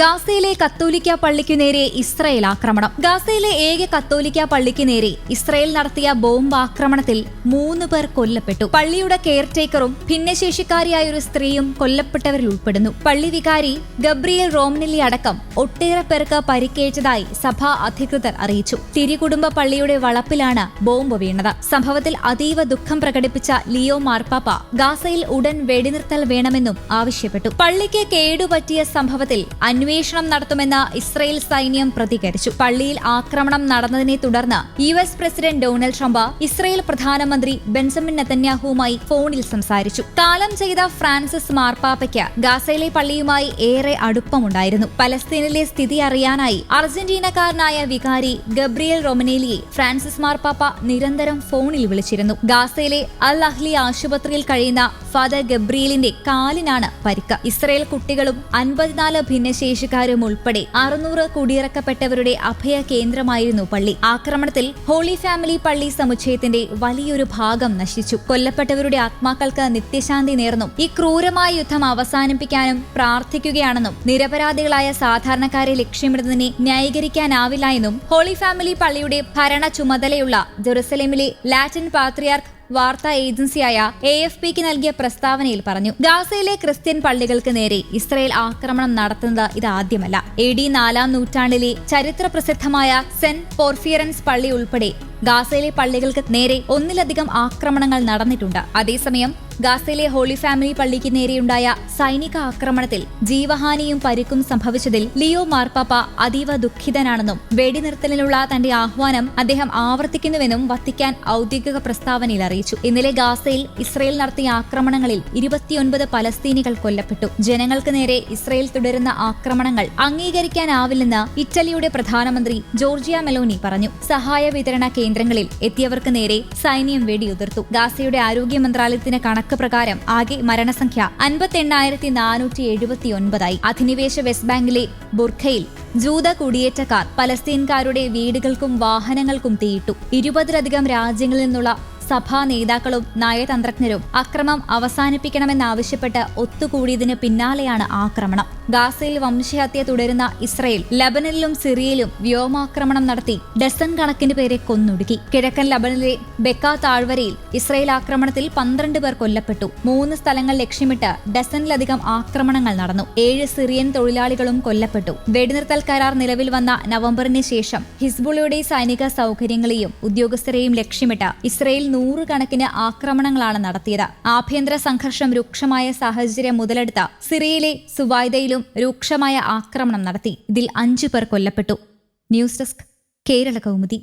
ഗാസയിലെ കത്തോലിക്ക പള്ളിക്കു നേരെ ഇസ്രയേൽ ആക്രമണം. ഗാസയിലെ ഏക കത്തോലിക്ക പള്ളിക്കു നേരെ ഇസ്രയേൽ നടത്തിയ ബോംബ് ആക്രമണത്തിൽ മൂന്ന് പേർ കൊല്ലപ്പെട്ടു. പള്ളിയുടെ കെയർടേക്കറും ഭിന്നശേഷിക്കാരിയായ ഒരു സ്ത്രീയും കൊല്ലപ്പെട്ടവരിൽ ഉൾപ്പെടുന്നു. പള്ളി വികാരി ഗബ്രിയേൽ റോംനെല്ലി അടക്കം ഒട്ടേറെ പേർക്ക് പരിക്കേറ്റതായി സഭാ അധികൃതർ അറിയിച്ചു. തിരികുടുംബ പള്ളിയുടെ വളപ്പിലാണ് ബോംബ് വീണത്. സംഭവത്തിൽ അതീവ ദുഃഖം പ്രകടിപ്പിച്ച ലിയോ മാർപ്പാപ്പ ഗാസയിൽ ഉടൻ വെടിനിർത്തൽ വേണമെന്നും ആവശ്യപ്പെട്ടു. പള്ളിക്ക് കേടുപറ്റിയ സംഭവത്തിൽ അന്വേഷണം നടത്തുമെന്ന് ഇസ്രയേൽ സൈന്യം പ്രതികരിച്ചു. പള്ളിയിൽ ആക്രമണം നടന്നതിനെ തുടർന്ന് U S president Donald Trump Israel പ്രധാനമന്ത്രി ബെൻസമിൻ നെതന്യാഹുവുമായി ഫോണിൽ സംസാരിച്ചു. കാലം ചെയ്ത ഫ്രാൻസിസ് മാർപ്പാപ്പയ്ക്ക് ഗാസയിലെ പള്ളിയുമായി ഏറെ അടുപ്പമുണ്ടായിരുന്നു. പലസ്തീനിലെ സ്ഥിതി അറിയാനായി അർജന്റീനക്കാരനായ വികാരി ഗബ്രിയേൽ റൊമനേലിയെ ഫ്രാൻസിസ് മാർപ്പാപ്പ നിരന്തരം ഫോണിൽ വിളിച്ചിരുന്നു. ഗാസയിലെ അൽ അഹ്ലി ആശുപത്രിയിൽ കഴിയുന്ന ഫാദർ ഗബ്രിയേലിന്റെ കാലിനാണ് പരിക്ക്. ഇസ്രയേൽ കുട്ടികളും അൻപത്തിനാല് ഭിന്നശേഷിക്കാരും ഉൾപ്പെടെ അറുന്നൂറ് കുടിയിറക്കപ്പെട്ടവരുടെ അഭയ കേന്ദ്രമായിരുന്നു പള്ളി. ആക്രമണത്തിൽ ഹോളി ഫാമിലി പള്ളി സമുച്ചയത്തിന്റെ വലിയൊരു ഭാഗം നശിച്ചു. കൊല്ലപ്പെട്ടവരുടെ ആത്മാക്കൾക്ക് നിത്യശാന്തി നേർന്നും ഈ ക്രൂരമായ യുദ്ധം അവസാനിപ്പിക്കാനും പ്രാർത്ഥിക്കുകയാണെന്നും നിരപരാധികളായ സാധാരണക്കാരെ ലക്ഷ്യമിടുന്നതിനെ ന്യായീകരിക്കാനാവില്ല എന്നും ഹോളി ഫാമിലി പള്ളിയുടെ ഭരണ ചുമതലയുള്ള ജെറുസലേമിലെ ലാറ്റിൻ പാത്രിയാർക്ക് വാർത്താ ഏജൻസിയായ എ എഫ് പിക്ക് നൽകിയ പ്രസ്താവനയിൽ പറഞ്ഞു ഗാസയിലെ ക്രിസ്ത്യൻ പള്ളികൾക്ക് നേരെ ഇസ്രയേൽ ആക്രമണം നടത്തുന്നത് ഇതാദ്യമല്ല. എ ഡി നാലാം നൂറ്റാണ്ടിലെ ചരിത്ര പ്രസിദ്ധമായ സെന്റ് പോർഫിയറൻസ് പള്ളി ഉൾപ്പെടെ ഗാസയിലെ പള്ളികൾക്ക് നേരെ ഒന്നിലധികം ആക്രമണങ്ങൾ നടന്നിട്ടുണ്ട്. അതേസമയം ഗാസയിലെ ഹോളി ഫാമിലി പള്ളിക്ക് നേരെയുണ്ടായ സൈനിക ആക്രമണത്തിൽ ജീവഹാനിയും പരിക്കും സംഭവിച്ചതിൽ ലിയോ മാർപ്പാപ്പ അതീവ ദുഃഖിതനാണെന്നും വെടിനിർത്തലിനുള്ള തന്റെ ആഹ്വാനം അദ്ദേഹം ആവർത്തിക്കുന്നുവെന്നും വത്തിക്കാൻ ഔദ്യോഗിക പ്രസ്താവനയിൽ അറിയിച്ചു. ഇന്നലെ ഗാസയിൽ ഇസ്രയേൽ നടത്തിയ ആക്രമണങ്ങളിൽ ഇരുപത്തിയൊൻപത് പലസ്തീനികൾ കൊല്ലപ്പെട്ടു. ജനങ്ങൾക്ക് നേരെ ഇസ്രയേൽ തുടരുന്ന ആക്രമണങ്ങൾ അംഗീകരിക്കാനാവില്ലെന്ന് ഇറ്റലിയുടെ പ്രധാനമന്ത്രി ജോർജിയ മെലോനി പറഞ്ഞു. സഹായ വിതരണ കേന്ദ്രങ്ങളിൽ എത്തിയവർക്ക് നേരെ സൈന്യം വെടിയുതിർത്തു. ഗാസയുടെ ആരോഗ്യ മന്ത്രാലയത്തിന്റെ കണക്ക് പ്രകാരം ആകെ മരണസംഖ്യ അൻപത്തി എണ്ണായിരത്തി നാനൂറ്റി എഴുപത്തി ഒൻപതായി അധിനിവേശ വെസ്റ്റ് ബാങ്കിലെ ബുർഖയിൽ ജൂത കുടിയേറ്റക്കാർ പലസ്തീൻകാരുടെ വീടുകൾക്കും വാഹനങ്ങൾക്കും തീയിട്ടു. ഇരുപതിലധികം രാജ്യങ്ങളിൽ നിന്നുള്ള സഭാ നേതാക്കളും നയതന്ത്രജ്ഞരും അക്രമം അവസാനിപ്പിക്കണമെന്നാവശ്യപ്പെട്ട് ഒത്തുകൂടിയതിന് പിന്നാലെയാണ് ആക്രമണം. ഗാസയിൽ വംശഹത്യ തുടരുന്ന ഇസ്രയേൽ ലബനനിലും സിറിയയിലും വ്യോമാക്രമണം നടത്തി ഡസൺ കണക്കിന് പേരെ കൊന്നൊടുക്കി. കിഴക്കൻ ലബനനിലെ ബെക്ക താഴ്വരയിൽ ഇസ്രയേൽ ആക്രമണത്തിൽ പന്ത്രണ്ട് പേർ കൊല്ലപ്പെട്ടു. മൂന്ന് സ്ഥലങ്ങൾ ലക്ഷ്യമിട്ട് ഡസനിലധികം ആക്രമണങ്ങൾ നടന്നു. ഏഴ് സിറിയൻ തൊഴിലാളികളും കൊല്ലപ്പെട്ടു. വെടിനിർത്തൽ കരാർ നിലവിൽ വന്ന നവംബറിന് ശേഷം ഹിസ്ബുളയുടെ സൈനിക സൗകര്യങ്ങളെയും ഉദ്യോഗസ്ഥരെയും ലക്ഷ്യമിട്ട് ഇസ്രയേൽ നൂറുകണക്കിന് ആക്രമണങ്ങളാണ് നടത്തിയത്. ആഭ്യന്തര സംഘർഷം രൂക്ഷമായ സാഹചര്യം മുതലെടുത്ത സിറിയയിലെ സുവായ്ദയിലും രൂക്ഷമായ ആക്രമണം നടത്തി. ഇതിൽ അഞ്ചു പേർ കൊല്ലപ്പെട്ടു. News desk Kerala Kaumudi.